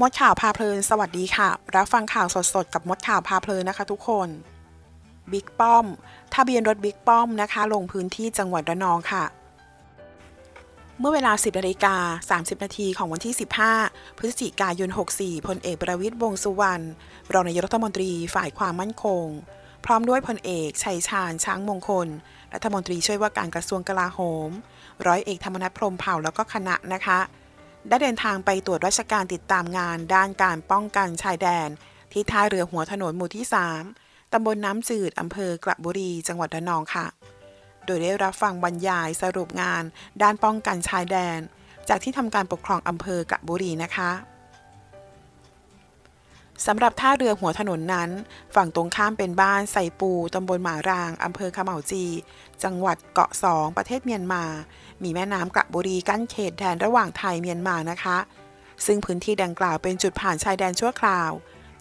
มดข่าวพาเพลิน สวัสดีค่ะ รับฟังข่าวสดๆ กับมดข่าวพาเพลินนะคะทุกคน บิ๊กป้อม ทะเบียนรถบิ๊กป้อมนะคะ ลงพื้นที่จังหวัดระนองค่ะ เมื่อเวลา 10นาฬิกา30 นาทีของวันที่ 15 พฤศจิกายน 64 พลเอกประวิตรวงสุวรรณ รองนายกรัฐมนตรีฝ่ายความมั่นคง พร้อมด้วยพลเอกชัยชาญช้างมงคล รัฐมนตรีช่วยว่าการกระทรวงกลาโหม ร้อยเอกธรรมนัฐพรมเผ่าแล้วก็คณะนะคะ ได้เดินทางไปตรวจราชการติดตามงานด้านการป้องกันชายแดน ที่ท่าเรือหัวถนนหมู่ที่ 3 ตำบลน้ำจืด อำเภอกระบุรี จังหวัดระนองค่ะ โดยได้รับฟังบรรยายสรุปงาน ด้านป้องกันชายแดน จากที่ทำการปกครองอำเภอกระบุรีนะคะ สำหรับท่าเรือหัวถนนนั้น ฝั่งตรงข้ามเป็นบ้านไซปูตำบลหมารางอำเภอขะเหมาจี จังหวัดเกาะสองประเทศเมียนมา มีแม่น้ำกระบุรีกั้นเขตแดนระหว่างไทยเมียนมานะคะ ซึ่งพื้นที่ดังกล่าวเป็นจุดผ่านชายแดนชั่วคราว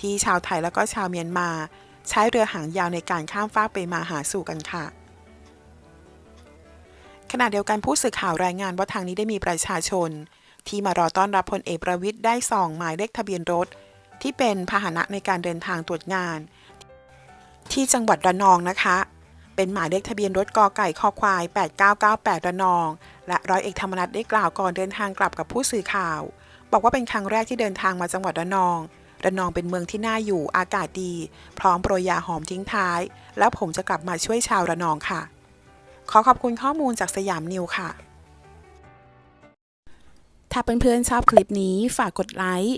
ที่ชาวไทยและก็ชาวเมียนมา ใช้เรือหางยาวในการข้ามฟากไปมาหาสู่กันค่ะขณะเดียวกันผู้สื่อข่าวรายงานว่าทางนี้ได้มีประชาชน ที่มารอต้อนรับพลเอกประวิทย์ได้ส่องหมายเลขทะเบียนรถ ที่เป็นพาหนะในการเดินทางตรวจงาน ที่จังหวัดระนองนะคะ เป็นหมายเลขทะเบียนรถกอไก่คอควาย 8998ระนอง และร้อยเอกธรรมนัฐได้กล่าวก่อนเดินทางกลับกับผู้สื่อข่าว บอกว่าเป็นครั้งแรกที่เดินทางมาจังหวัดระนองระนองเป็นเมืองที่น่าอยู่อากาศดี พร้อมโปรยยาหอมทิ้งท้าย แล้วผมจะกลับมาช่วยชาวระนองค่ะ ขอขอบคุณข้อมูลจากสยามนิวค่ะ ถ้าเพื่อนๆชอบคลิปนี้ฝากกดไลค์